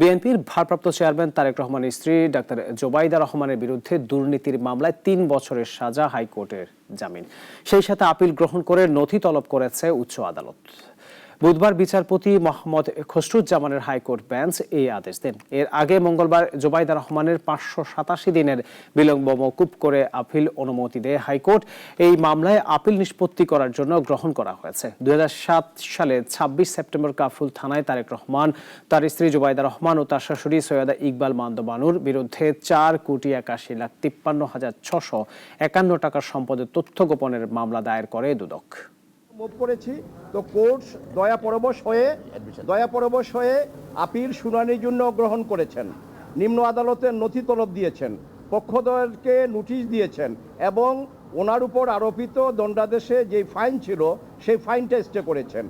বিএনপির ভারপ্রাপ্ত চেয়ারম্যান তারেক রহমানের স্ত্রী ডাক্তার জোবাইদা রহমানের বিরুদ্ধে দুর্নীতির মামলায় তিন বছরের সাজা হাইকোর্টের জামিন। সেই সাথে আপিল গ্রহণ করে নথি তলব করেছে উচ্চ আদালত। বুধবার বিচারপতি মোহাম্মদ খসরুজ্জামানের হাইকোর্ট বেঞ্চ এই আদেশ দেন। এর আগে মঙ্গলবার জোবাইদা রহমানের পাঁচশো সাতাশি দিনের বিলম্ব মকুব করে আপিল অনুমতি দেয় হাইকোর্ট। এই মামলায় আপিল নিষ্পত্তি করার জন্য গ্রহণ করা হয়েছে। দুই সালে ছাব্বিশ সেপ্টেম্বর কাফুল থানায় তারেক রহমান, তার স্ত্রী জোবাইদা রহমান ও তার শাশুড়ি সৈয়দা ইকবাল মান্দবানুর বিরুদ্ধে চার কোটি একাশি লাখ তিপ্পান্ন হাজার ছশো একান্ন টাকার সম্পদের তথ্য গোপনের মামলা দায়ের করে দুদক। মুভ করেছি। তো কোর্ট দয়া পরবশ হয়ে দয়া পরবশ হয়ে আপিল শুনানির জন্য গ্রহণ করেছেন। নিম্ন আদালতের নথি তলব দিয়েছেন পক্ষদয়কে নোটিশ দিয়েছেন এবং ওনার উপর আরোপিত দণ্ডাদেশে যে ফাইন ছিল সেই ফাইনটা স্টে করেছেন।